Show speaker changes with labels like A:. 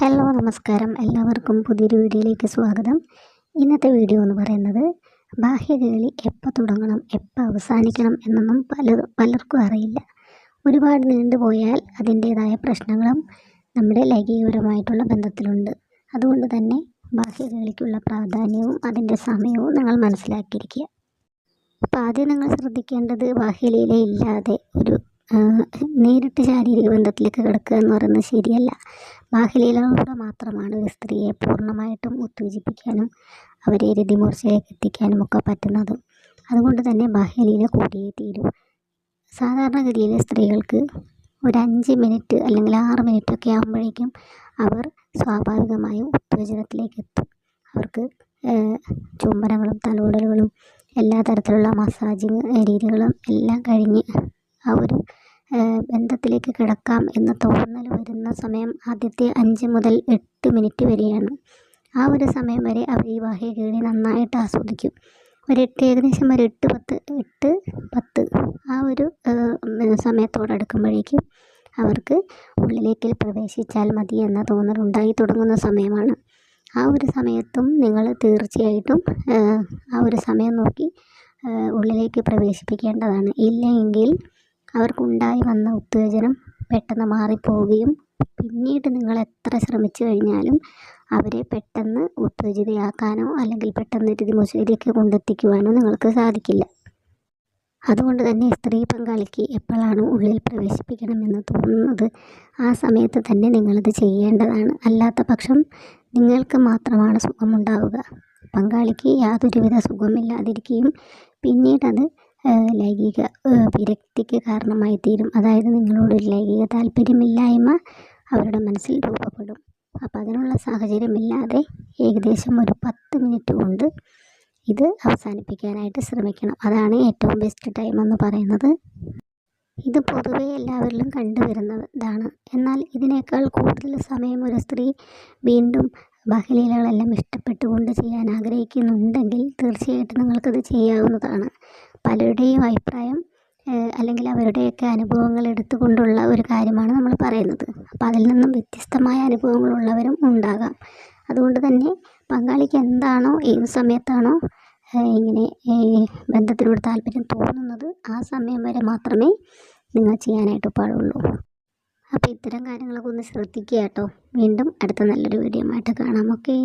A: Hello നമസ്കാരം. എല്ലാവർക്കും പുതിയൊരു വീഡിയോയിലേക്ക് സ്വാഗതം. ഇന്നത്തെ വീഡിയോ എന്ന് പറയുന്നത് ബാഹ്യകേളി എപ്പോൾ തുടങ്ങണം എപ്പോൾ അവസാനിക്കണം എന്നൊന്നും പല പലർക്കും അറിയില്ല. ഒരുപാട് നീണ്ടുപോയാൽ അതിന്റേതായ പ്രശ്നങ്ങളും നമ്മുടെ ലൈംഗികപരമായിട്ടുള്ള ബന്ധത്തിലുണ്ട്. അതുകൊണ്ട് തന്നെ ബാഹ്യകേളിക്കുള്ള പ്രാധാന്യവും അതിന്റെ സമയവും നിങ്ങൾ മനസ്സിലാക്കിയിരിക്കുക. അപ്പോൾ ആദ്യം നിങ്ങൾ ശ്രദ്ധിക്കേണ്ടത് ബാഹ്യലീല ഇല്ലാതെ ഒരു നേരിട്ട് ശാരീരിക ബന്ധത്തിലേക്ക് കിടക്കുക എന്ന് പറയുന്നത് ശരിയല്ല. ബാഹ്യലീലകളിലൂടെ മാത്രമാണ് ഒരു സ്ത്രീയെ പൂർണമായിട്ടും ഉത്തേജിപ്പിക്കാനും അവരെ രതിമൂർച്ചയിലേക്ക് എത്തിക്കാനും ഒക്കെ പറ്റുന്നത്. അതുകൊണ്ട് തന്നെ ബാഹ്യലീല കൂടിയേ തീരൂ. സാധാരണഗതിയിൽ സ്ത്രീകൾക്ക് ഒരു അഞ്ച് മിനിറ്റ് അല്ലെങ്കിൽ ആറ് മിനിറ്റ് ഒക്കെ ആകുമ്പോഴേക്കും അവർ സ്വാഭാവികമായും ഉത്തേജനത്തിലേക്ക് എത്തും. അവർക്ക് ചുംബനങ്ങളും തലോടലുകളും എല്ലാ തരത്തിലുള്ള മസാജിങ് രീതികളും എല്ലാം കഴിഞ്ഞ് ആ ഒരു ബന്ധത്തിലേക്ക് കിടക്കാം എന്ന് തോന്നൽ വരുന്ന സമയം ആദ്യത്തെ അഞ്ച് മുതൽ എട്ട് മിനിറ്റ് വരെയാണ്. ആ ഒരു സമയം വരെ അവർ ഈ ബാഹ്യകേളി നന്നായിട്ട് ആസ്വദിക്കും. ഒരു എട്ട് ഏകദേശം ഒരു എട്ട് പത്ത് എട്ട് പത്ത് ആ ഒരു സമയത്തോടടുക്കുമ്പോഴേക്കും അവർക്ക് ഉള്ളിലേക്ക് പ്രവേശിച്ചാൽ മതി എന്ന തോന്നൽ ഉണ്ടായി തുടങ്ങുന്ന സമയമാണ്. ആ ഒരു സമയത്തും നിങ്ങൾ തീർച്ചയായിട്ടും ആ ഒരു സമയം നോക്കി ഉള്ളിലേക്ക് പ്രവേശിപ്പിക്കേണ്ടതാണ്. ഇല്ലെങ്കിൽ അവർക്കുണ്ടായി വന്ന ഉത്തേജനം പെട്ടെന്ന് മാറിപ്പോവുകയും പിന്നീട് നിങ്ങൾ എത്ര ശ്രമിച്ചു കഴിഞ്ഞാലും അവരെ പെട്ടെന്ന് ഉത്തേജിതയാക്കാനോ അല്ലെങ്കിൽ പെട്ടെന്ന് രതിമുശയിലേക്ക് കൊണ്ടെത്തിക്കുവാനോ നിങ്ങൾക്ക് സാധിക്കില്ല. അതുകൊണ്ട് തന്നെ സ്ത്രീ പങ്കാളിക്ക് എപ്പോഴാണ് ഉള്ളിൽ പ്രവേശിപ്പിക്കണമെന്ന് തോന്നുന്നത് ആ സമയത്ത് തന്നെ നിങ്ങളത് ചെയ്യേണ്ടതാണ്. അല്ലാത്ത പക്ഷം നിങ്ങൾക്ക് മാത്രമാണ് സുഖമുണ്ടാവുക. പങ്കാളിക്ക് യാതൊരുവിധ സുഖമില്ലാതിരിക്കുകയും പിന്നീടത് ലൈംഗിക വിരക്തിക്ക് കാരണമായി തീരും അതായത് നിങ്ങളോട് ലൈംഗിക താല്പര്യമില്ലായ്മ അവരുടെ മനസ്സിൽ രൂപപ്പെടും. അപ്പോൾ അതിനുള്ള സാഹചര്യമില്ലാതെ ഏകദേശം ഒരു പത്ത് മിനിറ്റ് കൊണ്ട് ഇത് അവസാനിപ്പിക്കാനായിട്ട് ശ്രമിക്കണം. അതാണ് ഏറ്റവും ബെസ്റ്റ് ടൈം എന്ന് പറയുന്നത്. ഇത് പൊതുവെ എല്ലാവരിലും കണ്ടുവരുന്നതാണ്. എന്നാൽ ഇതിനേക്കാൾ കൂടുതൽ സമയം ഒരു സ്ത്രീ വീണ്ടും ബാഹ്യലീലകളെല്ലാം ഇഷ്ടപ്പെട്ടുകൊണ്ട് ചെയ്യാൻ ആഗ്രഹിക്കുന്നുണ്ടെങ്കിൽ തീർച്ചയായിട്ടും നിങ്ങൾക്കത് ചെയ്യാവുന്നതാണ്. പലരുടെയും അഭിപ്രായം അല്ലെങ്കിൽ അവരുടെയൊക്കെ അനുഭവങ്ങൾ എടുത്തുകൊണ്ടുള്ള ഒരു കാര്യമാണ് നമ്മൾ പറയുന്നത്. അപ്പോൾ അതിൽ നിന്നും വ്യത്യസ്തമായ അനുഭവങ്ങളുള്ളവരും ഉണ്ടാകാം. അതുകൊണ്ട് തന്നെ പങ്കാളിക്ക് എന്താണോ ഏത് സമയത്താണോ ഇങ്ങനെ ബന്ധത്തിനോട് താല്പര്യം തോന്നുന്നത് ആ സമയം വരെ മാത്രമേ നിങ്ങൾ ചെയ്യാനായിട്ട് പാടുള്ളൂ. അപ്പോൾ ഇത്തരം കാര്യങ്ങളൊക്കെ ഒന്ന് ശ്രദ്ധിക്കുക കേട്ടോ. വീണ്ടും അടുത്ത നല്ലൊരു വീഡിയോ ആയിട്ട് കാണാം. ഓക്കേ.